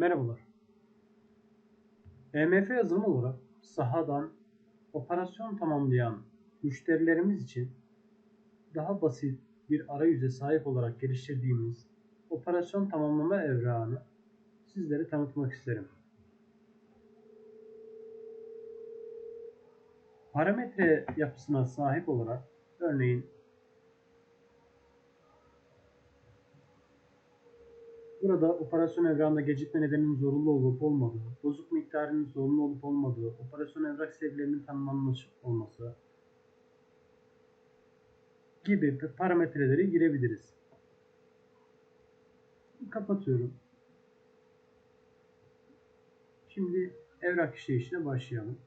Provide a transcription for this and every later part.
Merhabalar. EMF yazılımı olarak sahadan operasyon tamamlayan müşterilerimiz için daha basit bir arayüze sahip olarak geliştirdiğimiz operasyon tamamlama evrağını sizlere tanıtmak isterim. Parametre yapısına sahip olarak örneğin Burada operasyon evrağında gecikme nedeninin zorunlu olup olmadığı, bozuk miktarının zorunlu olup olmadığı, operasyon evrak seviyelerinin tanımlanmış olması gibi parametreleri girebiliriz. Kapatıyorum. Şimdi evrak işleyişine başlayalım.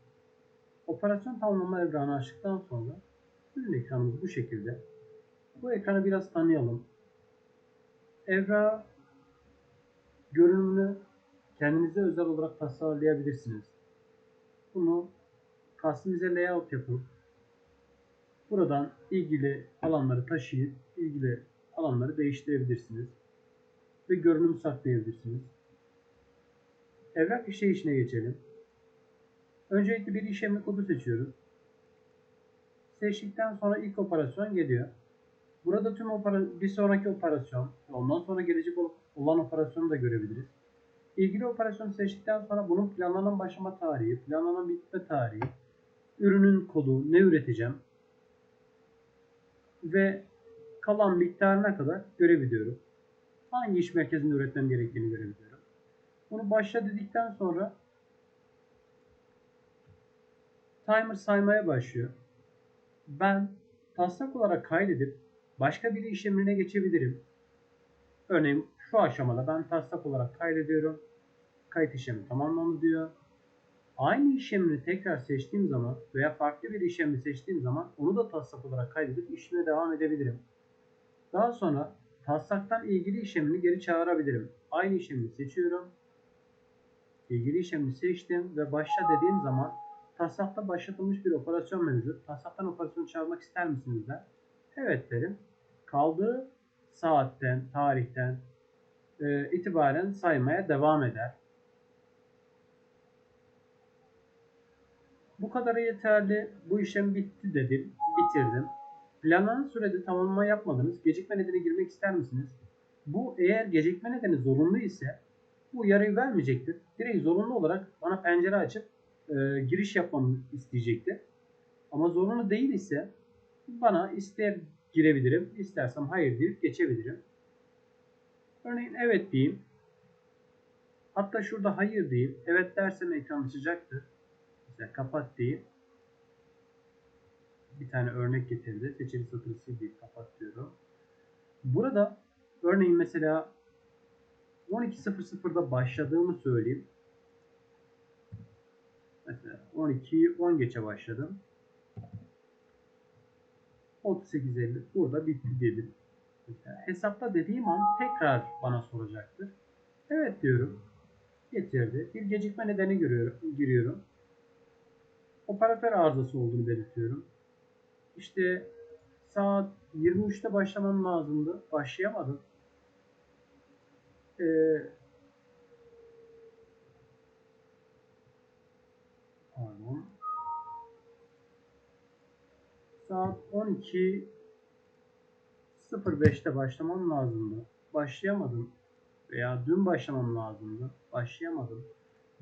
Operasyon tamamlama evrağını açtıktan sonra ürün ekranımız bu şekilde. Bu ekranı biraz tanıyalım. Evrağı görünümünü kendinize özel olarak tasarlayabilirsiniz. Bunu customize layout yapıp buradan ilgili alanları taşıyıp ilgili alanları değiştirebilirsiniz ve görünüm saklayabilirsiniz. Evrak işleyişine geçelim. Öncelikle bir işlemi kodu seçiyoruz. Seçtikten sonra ilk operasyon geliyor. Burada tüm bir sonraki operasyon, ondan sonra gelecek olan operasyonu da görebiliriz. İlgili operasyonu seçtikten sonra bunun planlanan başlama tarihi, planlanan bitme tarihi, ürünün kodu, ne üreteceğim ve kalan miktarına kadar görebiliyorum. Hangi iş merkezinde üretmem gerektiğini görebiliyorum. Bunu başla dedikten sonra timer saymaya başlıyor. Ben taslak olarak kaydedip başka bir işlemine geçebilirim. Örneğin şu aşamada ben taslak olarak kaydediyorum. Kayıt işlemi tamamlandı diyor. Aynı işlemini tekrar seçtiğim zaman veya farklı bir işlemi seçtiğim zaman onu da taslak olarak kaydedip işleme devam edebilirim. Daha sonra taslaktan ilgili işlemini geri çağırabilirim. Aynı işlemi seçiyorum. İlgili işlemi seçtim ve başla dediğim zaman taslakta başlatılmış bir operasyon mevcut. Taslaktan operasyon çağırmak ister misiniz der. Evet derim. Kaldığı saatten, tarihten e, itibaren saymaya devam eder. Bu kadar yeterli. Bu işlem bitti dedim. Bitirdim. Planlanan sürede tamamlama yapmadınız. Gecikme nedeni girmek ister misiniz? Bu eğer gecikme nedeni zorunlu ise bu uyarıyı vermeyecektir. Direkt zorunlu olarak bana pencere açıp e, giriş yapmamı isteyecektir. Ama zorunlu değil ise bana ister girebilirim, istersem hayır deyip geçebilirim. Örneğin evet diyeyim. Hatta şurada hayır diyeyim. Evet dersem ekran açacaktır. Mesela kapat diyeyim. Bir tane örnek getirdi. Seçili satırı sil deyip kapat diyorum. Burada örneğin mesela 12.00'da başladığımı söyleyeyim. Mesela 12'yi 10 geçe başladım. 38.50 burada bitti dedim. Hesapla dediğim an tekrar bana soracaktır. Evet diyorum. Getirdi. Bir gecikme nedeni görüyorum, giriyorum. Operatör arızası olduğunu belirtiyorum. İşte saat 23'te başlamam lazımdı. Başlayamadım. Ee, pardon. Saat 12 05'te başlamam lazımdı. Başlayamadım. Veya dün başlamam lazımdı. Başlayamadım.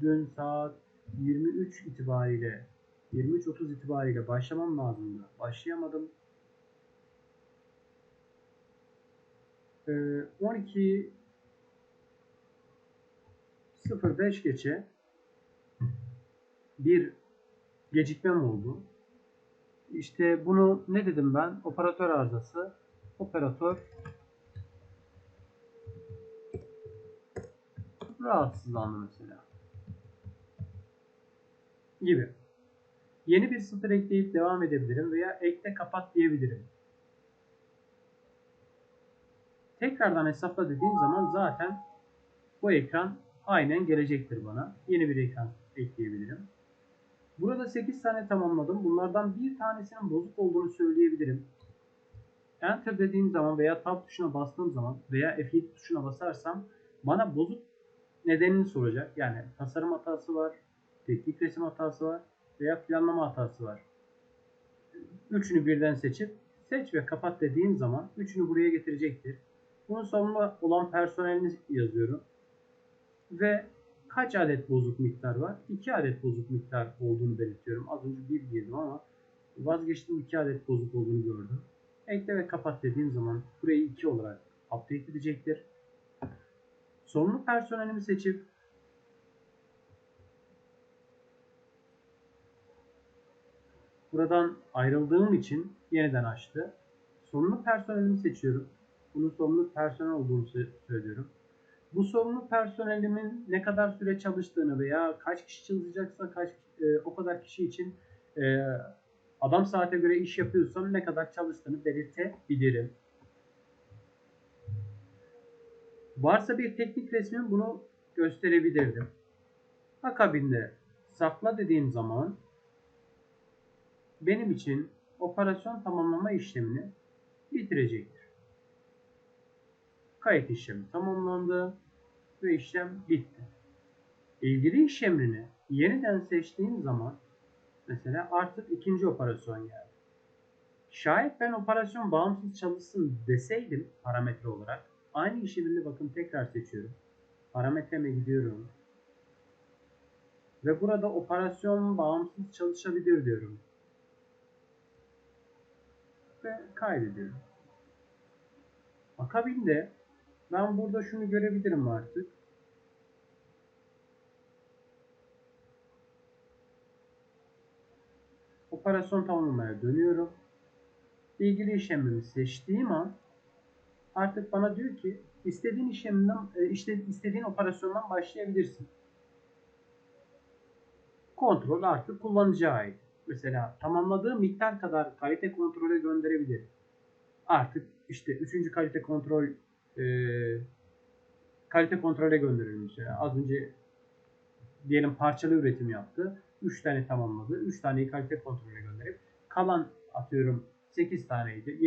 Dün saat 23 itibariyle 23.30 itibariyle başlamam lazımdı. Başlayamadım. Ee, 12 05 geçe bir gecikmem oldu. İşte bunu ne dedim ben? Operatör arızası operatör rahatsızlandı mesela. Gibi. Yeni bir sıfır ekleyip devam edebilirim veya ekle kapat diyebilirim. Tekrardan hesapla dediğim zaman zaten bu ekran aynen gelecektir bana. Yeni bir ekran ekleyebilirim. Burada 8 tane tamamladım. Bunlardan bir tanesinin bozuk olduğunu söyleyebilirim. Enter dediğim zaman veya Tab tuşuna bastığım zaman veya F7 tuşuna basarsam bana bozuk nedenini soracak. Yani tasarım hatası var, teknik resim hatası var veya planlama hatası var. Üçünü birden seçip seç ve kapat dediğim zaman üçünü buraya getirecektir. Bunun sonuna olan personelini yazıyorum. Ve kaç adet bozuk miktar var? 2 adet bozuk miktar olduğunu belirtiyorum. Az önce 1 girdim ama vazgeçtim 2 adet bozuk olduğunu gördüm. Ekle ve kapat dediğim zaman burayı 2 olarak update edecektir. Sorumlu personelimi seçip buradan ayrıldığım için yeniden açtı. Sorumlu personelimi seçiyorum. Bunun sorumlu personel olduğunu sö- söylüyorum. Bu sorumlu personelimin ne kadar süre çalıştığını veya kaç kişi çalışacaksa kaç e, o kadar kişi için e, adam saate göre iş yapıyorsam ne kadar çalıştığını belirtebilirim. Varsa bir teknik resmim bunu gösterebilirdim. Akabinde sakla dediğim zaman benim için operasyon tamamlama işlemini bitirecektir. Kayıt işlemi tamamlandı ve işlem bitti. İlgili iş emrini yeniden seçtiğim zaman mesela artık ikinci operasyon geldi. Şayet ben operasyon bağımsız çalışsın deseydim parametre olarak aynı iş emrini bakın tekrar seçiyorum. Parametreme gidiyorum. Ve burada operasyon bağımsız çalışabilir diyorum. Ve kaydediyorum. Akabinde ben burada şunu görebilirim artık. Operasyon tamamlamaya dönüyorum. İlgili işlemimi seçtiğim an artık bana diyor ki istediğin işlemden e, işte istediğin operasyondan başlayabilirsin. Kontrol artık kullanıcıya ait. Mesela tamamladığı miktar kadar kalite kontrole gönderebilir. Artık işte üçüncü kalite kontrol e, kalite kontrole gönderilmiş. Yani az önce diyelim parçalı üretim yaptı. 3 tane tamamladı. 3 taneyi kalite kontrole gönderip kalan atıyorum 8 taneydi.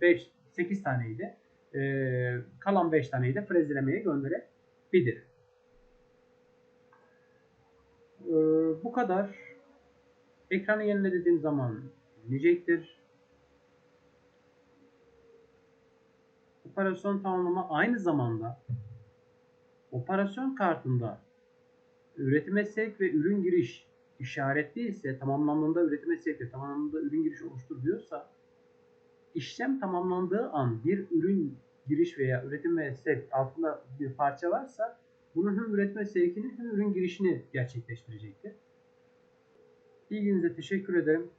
5 8 taneydi. E, kalan 5 taneyi de frezelemeye gönderebilir. E, bu kadar. Ekranı yenile dediğim zaman yenileyecektir. Operasyon tamamlama aynı zamanda operasyon kartında üretime sevk ve ürün giriş işaretli ise tamamlandığında üretime sevk ve tamamlandığında ürün giriş oluştur diyorsa işlem tamamlandığı an bir ürün giriş veya üretime sevk altında bir parça varsa bunun hem üretime sevkini hem ürün girişini gerçekleştirecektir. İlginize teşekkür ederim.